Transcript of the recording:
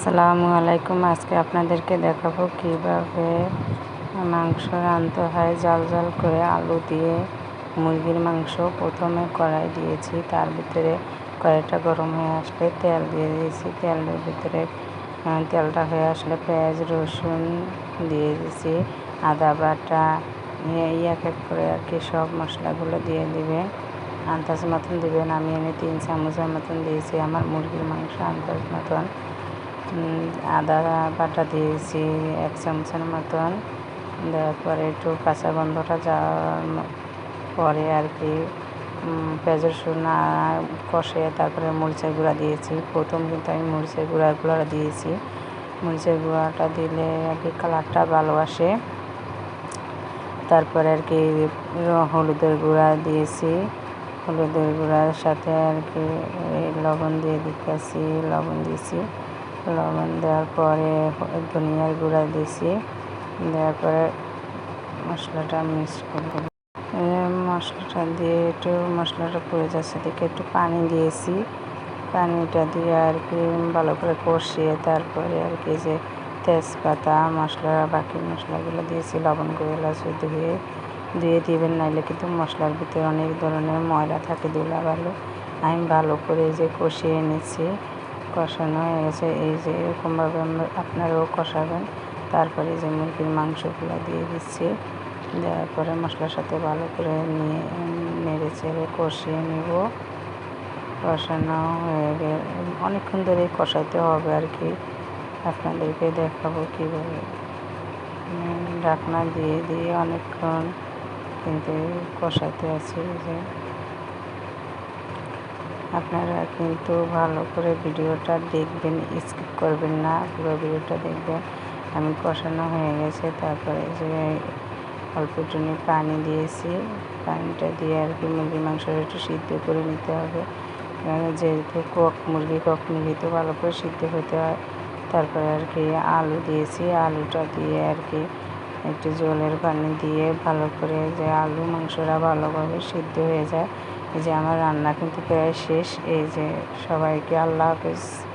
আসসালামু আলাইকুম। আজকে আপনাদেরকে দেখাবো কীভাবে মাংস রাঁধতে হয় জাল জাল করে আলু দিয়ে মুরগির মাংস। প্রথমে কড়াই দিয়েছি, তার ভিতরে কড়াইটা গরম হয়ে আসলে তেল দিয়ে দিয়েছি। তেলের ভিতরে তেলটা হয়ে আসলে পেঁয়াজ, রসুন দিয়ে দিয়েছি। আদা বাটা এক এক করে আর কি সব মশলাগুলো দিয়ে দিবে আন্দাজ মতন দেবেন। আমি এনে তিন চামচের মতন দিয়েছি। আমার মুরগির মাংস আন্দাজ মতন আদা বাটা দিয়েছি, এক চামচের মতন। দেওয়ার পরে একটু কাঁচা গন্ধটা যাওয়ার পরে আর কি পেঁয়াজ রসুন কষে তারপরে মরিচের গুঁড়া দিয়েছি। প্রথম কিন্তু আমি মরিচের গুঁড়াগুলো দিয়েছি। মরিচের গুঁড়াটা দিলে আর কি কালারটা ভালো আসে। তারপরে আর কি হলুদের গুঁড়া দিয়েছি। হলুদের গুঁড়ার সাথে আর কি লবণ দিয়ে দিতেছি, লবণ দিয়েছি। লবণ দেওয়ার পরে ধনিয়ার গুঁড়া দিয়েছি। দেওয়ার পরে মশলাটা মিক্স করব মশলাটা দিয়ে একটু, মশলাটা পড়ে যাচ্ছে দেখে একটু পানি দিয়েছি। পানিটা দিয়ে আর কি ভালো করে কষিয়ে তারপরে আর কি যে তেজপাতা, মশলা, বাকি মশলাগুলো দিয়েছি লবণ এলাচ ধুয়ে ধুয়ে দিবেন, নাইলে কিন্তু মশলার ভিতরে অনেক ধরনের ময়লা থাকে ধুলা ভালো আমি ভালো করে যে কষিয়ে এনেছি। কষানো হয়ে গেছে এই যে এরকমভাবে আপনারাও কষাবেন। তারপরে যে মুরগির মাংসগুলো দিয়ে দিচ্ছি, দেওয়ার পরে মশলার সাথে ভালো করে নিয়ে, নেড়ে চেড়ে কষিয়ে নেব। কষানো হয়ে গেলে। অনেকক্ষণ ধরে কষাইতে হবে আর কি। আপনাদেরকে দেখাবো কীভাবে। ঢাকনা দিয়ে দিয়ে অনেকক্ষণ কিন্তু কষাইতে আছি যে। আপনারা কিন্তু ভালো করে ভিডিওটা দেখবেন স্কিপ করবেন না, পুরো ভিডিওটা দেখবেন। আমি কষানো হয়ে গেছে, তারপরে যে অল্প একটু পানি দিয়েছি। পানিটা দিয়ে আর কি মুরগির মাংসটা একটু সিদ্ধ করে নিতে হবে। যেহেতু কক মুরগি কক মুরগি তো ভালো করে সিদ্ধ হতে হয়। তারপরে আর কি আলু দিয়েছি। আলুটা দিয়ে আর কি একটু জলের পানি দিয়ে ভালো করে যে আলু মাংসটা ভালোভাবে সিদ্ধ হয়ে যায়। এই যে আমার রান্না কিন্তু প্রায় শেষ। এই যে সবাইকে আল্লাহ হাফেজ।